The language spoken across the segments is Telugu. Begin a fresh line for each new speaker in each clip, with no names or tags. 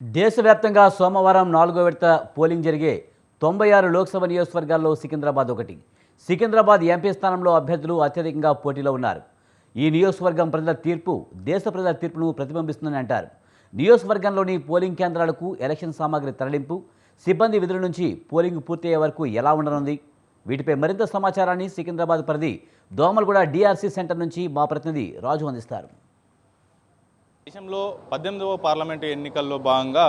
దేశవ్యాప్తంగా సోమవారం నాలుగో విడత పోలింగ్ జరిగే తొంభై ఆరు లోక్సభ నియోజకవర్గాల్లో సికింద్రాబాద్ ఒకటి. సికింద్రాబాద్ ఎంపీ స్థానంలో అభ్యర్థులు అత్యధికంగా పోటీలో ఉన్నారు. ఈ నియోజకవర్గం ప్రజల తీర్పు దేశ ప్రజల తీర్పును ప్రతిబింబిస్తుందని అంటారు. నియోజకవర్గంలోని పోలింగ్ కేంద్రాలకు ఎలక్షన్ సామాగ్రి తరలింపు సిబ్బంది విధుల నుంచి పోలింగ్ పూర్తయ్యే వరకు ఎలా ఉండనుంది? వీటిపై మరింత సమాచారాన్ని సికింద్రాబాద్ పరిధి దోమలగూడ డిఆర్సీ సెంటర్ నుంచి మా ప్రతినిధి రాజు అందిస్తారు.
దేశంలో పద్దెనిమిదవ పార్లమెంటు ఎన్నికల్లో భాగంగా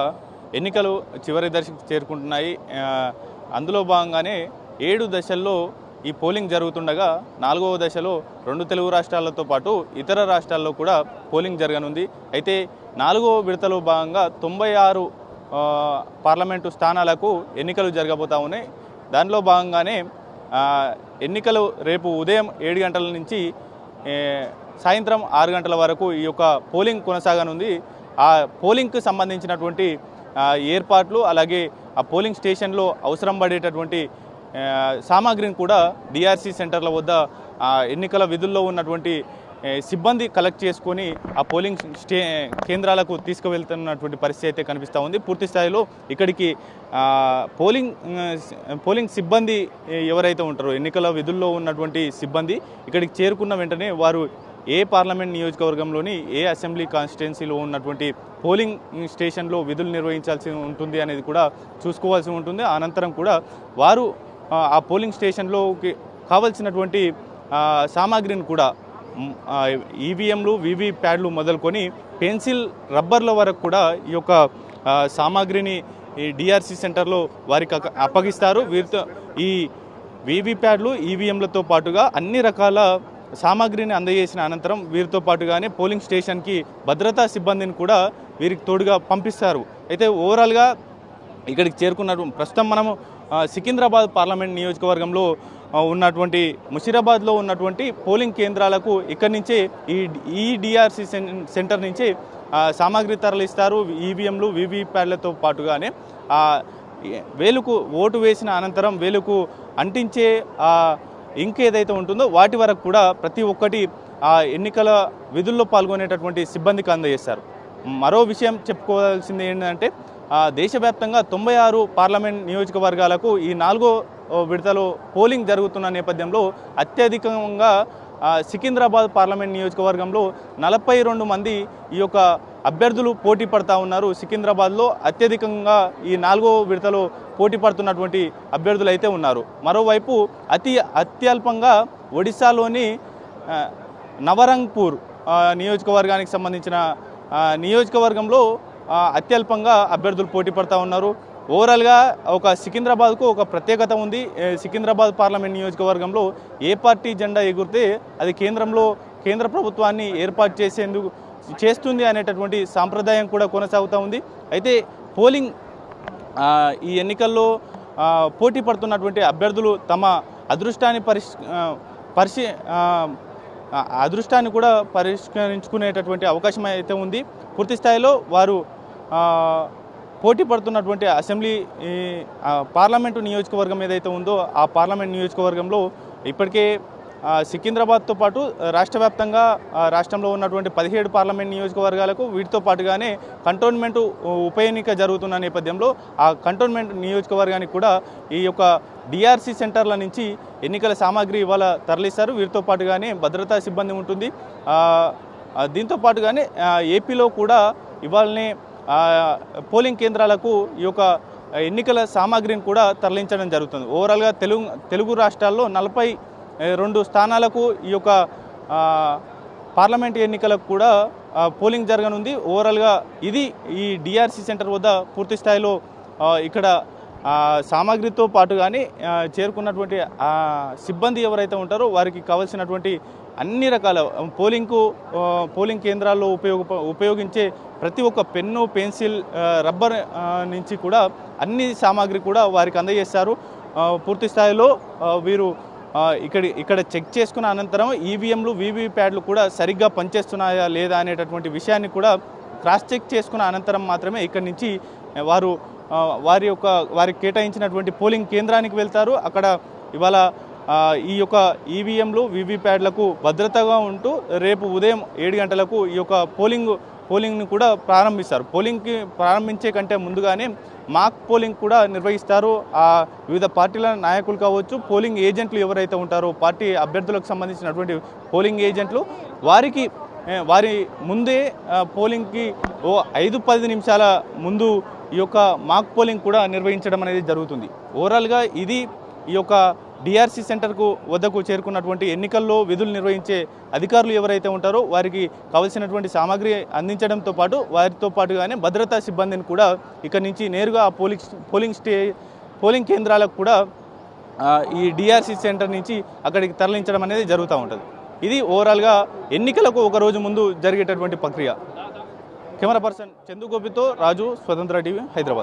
ఎన్నికలు చివరి దశకు చేరుకుంటున్నాయి. అందులో భాగంగానే ఏడు దశల్లో ఈ పోలింగ్ జరుగుతుండగా నాలుగవ దశలో రెండు తెలుగు రాష్ట్రాలతో పాటు ఇతర రాష్ట్రాల్లో కూడా పోలింగ్ జరగనుంది. అయితే నాలుగవ విడతలో భాగంగా తొంభై ఆరు పార్లమెంటు స్థానాలకు ఎన్నికలు జరగబోతా ఉన్నాయి. దానిలో భాగంగానే ఎన్నికలు రేపు ఉదయం ఏడు గంటల నుంచి సాయంత్రం ఆరు గంటల వరకు ఈ యొక్క పోలింగ్ కొనసాగనుంది. ఆ పోలింగ్కి సంబంధించినటువంటి ఏర్పాట్లు అలాగే ఆ పోలింగ్ స్టేషన్లో అవసరం పడేటటువంటి సామాగ్రిని కూడా డిఆర్సీ సెంటర్ల వద్ద ఎన్నికల విధుల్లో ఉన్నటువంటి సిబ్బంది కలెక్ట్ చేసుకొని ఆ పోలింగ్ స్టే కేంద్రాలకు తీసుకువెళ్తున్నటువంటి పరిస్థితి అయితే కనిపిస్తూ ఉంది. పూర్తి స్థాయిలో ఇక్కడికి పోలింగ్ పోలింగ్ సిబ్బంది ఎవరైతే ఉంటారో ఎన్నికల విధుల్లో ఉన్నటువంటి సిబ్బంది ఇక్కడికి చేరుకున్న వెంటనే వారు ఏ పార్లమెంట్ నియోజకవర్గంలోని ఏ అసెంబ్లీ కాన్స్టిట్యున్సీలో ఉన్నటువంటి పోలింగ్ స్టేషన్లో విధులు నిర్వహించాల్సి ఉంటుంది అనేది కూడా చూసుకోవాల్సి ఉంటుంది. అనంతరం కూడా వారు ఆ, పోలింగ్ స్టేషన్లోకి కావలసినటువంటి సామాగ్రిని కూడా ఈవీఎంలు వీవీ ప్యాడ్లు మొదలుకొని పెన్సిల్ రబ్బర్ల వరకు కూడా ఈ యొక్క సామాగ్రిని ఈ డిఆర్సీ సెంటర్లో వారికి అప్పగిస్తారు. వీరితో ఈ వీవీ ప్యాడ్లు ఈవీఎంలతో పాటుగా అన్ని రకాల సామాగ్రిని అందజేసిన అనంతరం వీరితో పాటుగానే పోలింగ్ స్టేషన్కి భద్రతా సిబ్బందిని కూడా వీరికి తోడుగా పంపిస్తారు. అయితే ఓవరాల్గా ఇక్కడికి చేరుకున్నట్టు ప్రస్తుతం మనము సికింద్రాబాద్ పార్లమెంట్ నియోజకవర్గంలో ఉన్నటువంటి ముషీరాబాద్లో ఉన్నటువంటి పోలింగ్ కేంద్రాలకు ఇక్కడి నుంచే ఈ ఈ డిఆర్సి సెంటర్ నుంచి సామాగ్రి తరలిస్తారు ఈవీఎంలు వీవీప్యాడ్లతో పాటుగానే. వేలుకు ఓటు వేసిన అనంతరం వేలుకు అంటించే ఇంకేదైతే ఇంక్ ఏదైతే ఉంటుందో వాటి వరకు కూడా ప్రతి ఒక్కటి ఆ ఎన్నికల విధుల్లో పాల్గొనేటటువంటి సిబ్బందికి అందజేస్తారు. మరో విషయం చెప్పుకోవాల్సింది ఏంటంటే దేశవ్యాప్తంగా తొంభై ఆరు పార్లమెంట్ నియోజకవర్గాలకు ఈ నాలుగో విడతలో పోలింగ్ జరుగుతున్న నేపథ్యంలో అత్యధికంగా సికింద్రాబాద్ పార్లమెంట్ నియోజకవర్గంలో నలభై రెండు మంది ఈ యొక్క అభ్యర్థులు పోటీ పడతా ఉన్నారు. సికింద్రాబాద్లో అత్యధికంగా ఈ నాలుగో విడతలో పోటీ పడుతున్నటువంటి అభ్యర్థులు అయితే ఉన్నారు. మరోవైపు అతి అత్యల్పంగా ఒడిశాలోని నవరంగ్పూర్ నియోజకవర్గానికి సంబంధించిన నియోజకవర్గంలో అత్యల్పంగా అభ్యర్థులు పోటీ పడతా ఉన్నారు. ఓవరాల్గా ఒక సికింద్రాబాద్కు ఒక ప్రత్యేకత ఉంది. సికింద్రాబాద్ పార్లమెంట్ నియోజకవర్గంలో ఏ పార్టీ జెండా ఎగురితే అది కేంద్రంలో కేంద్ర ప్రభుత్వాన్ని ఏర్పాటు చేసేందుకు చేస్తుంది అనేటటువంటి సాంప్రదాయం కూడా కొనసాగుతూ ఉంది. అయితే పోలింగ్ ఈ ఎన్నికల్లో పోటీ పడుతున్నటువంటి అభ్యర్థులు తమ అదృష్టాన్ని పరిష్ పరిశీ అదృష్టాన్ని కూడా పరిష్కరించుకునేటటువంటి అవకాశం అయితే ఉంది. పూర్తి స్థాయిలో వారు పోటీ పడుతున్నటువంటి అసెంబ్లీ పార్లమెంటు నియోజకవర్గం ఏదైతే ఉందో ఆ పార్లమెంట్ నియోజకవర్గంలో ఇప్పటికే సికింద్రాబాద్తో పాటు రాష్ట్ర వ్యాప్తంగా రాష్ట్రంలో ఉన్నటువంటి పదిహేడు పార్లమెంట్ నియోజకవర్గాలకు వీటితో పాటుగానే కంటోన్మెంట్ ఉప ఎన్నిక జరుగుతున్న నేపథ్యంలో ఆ కంటోన్మెంట్ నియోజకవర్గానికి కూడా ఈ యొక్క డిఆర్సీ సెంటర్ల నుంచి ఎన్నికల సామాగ్రి ఇవాళ తరలిస్తారు. వీరితో పాటుగానే భద్రతా సిబ్బంది ఉంటుంది. దీంతో పాటుగానే ఏపీలో కూడా ఇవాళనే పోలింగ్ కేంద్రాలకు ఈ యొక్క ఎన్నికల సామాగ్రిని కూడా తరలించడం జరుగుతుంది. ఓవరాల్గా తెలుగు తెలుగు రాష్ట్రాల్లో నలభై రెండు స్థానాలకు ఈ యొక్క పార్లమెంట్ ఎన్నికలకు కూడా పోలింగ్ జరగనుంది. ఓవరాల్గా ఇది ఈ డిఆర్సీ సెంటర్ వద్ద పూర్తి స్థాయిలో ఇక్కడ సామాగ్రితో పాటు కానీ చేరుకున్నటువంటి సిబ్బంది ఎవరైతే ఉంటారో వారికి కావాల్సినటువంటి అన్ని రకాల పోలింగ్కు పోలింగ్ కేంద్రాల్లో ఉపయోగ ఉపయోగించే ప్రతి ఒక్క పెన్ను పెన్సిల్ రబ్బర్ నుంచి కూడా అన్ని సామాగ్రి కూడా వారికి అందజేస్తారు పూర్తి స్థాయిలో వీరు ఇక్కడ ఇక్కడ చెక్ చేసుకున్న అనంతరం ఈవీఎంలు వీవీప్యాడ్లు కూడా సరిగ్గా పనిచేస్తున్నాయా లేదా అనేటటువంటి విషయాన్ని కూడా క్రాస్ చెక్ చేసుకున్న అనంతరం మాత్రమే ఇక్కడి నుంచి వారు వారి యొక్క వారికి కేటాయించినటువంటి పోలింగ్ కేంద్రానికి వెళ్తారు. అక్కడ ఇవాళ ఈ యొక్క ఈవీఎంలు వీవీప్యాడ్లకు భద్రతగా ఉంటూ రేపు ఉదయం ఏడు గంటలకు ఈ యొక్క పోలింగ్ పోలింగ్ని కూడా ప్రారంభిస్తారు. పోలింగ్కి ప్రారంభించే కంటే ముందుగానే మాక్ పోలింగ్ కూడా నిర్వహిస్తారు. ఆ వివిధ పార్టీల నాయకులు కావచ్చు పోలింగ్ ఏజెంట్లు ఎవరైతే ఉంటారో పార్టీ అభ్యర్థులకు సంబంధించినటువంటి పోలింగ్ ఏజెంట్లు వారికి వారి ముందే పోలింగ్కి ఓ ఐదు పది నిమిషాల ముందు ఈ యొక్క మాక్ పోలింగ్ కూడా నిర్వహించడం అనేది జరుగుతుంది. ఓవరాల్గా ఇది ఈ యొక్క డిఆర్సీ సెంటర్కు వద్దకు చేరుకున్నటువంటి ఎన్నికల్లో విధులు నిర్వహించే అధికారులు ఎవరైతే ఉంటారో వారికి కావలసినటువంటి సామాగ్రి అందించడంతో పాటు వారితో పాటుగానే భద్రతా సిబ్బందిని కూడా ఇక్కడి నుంచి నేరుగా ఆ పోలింగ్ పోలింగ్ స్టే పోలింగ్ కేంద్రాలకు కూడా ఈ డిఆర్సీ సెంటర్ నుంచి అక్కడికి తరలించడం అనేది జరుగుతూ ఉంటుంది. ఇది ఓవరాల్గా ఎన్నికలకు ఒక రోజు ముందు జరిగేటటువంటి ప్రక్రియ. కెమెరా పర్సన్ చందు గోపితో రాజు స్వతంత్ర టీవీ హైదరాబాద్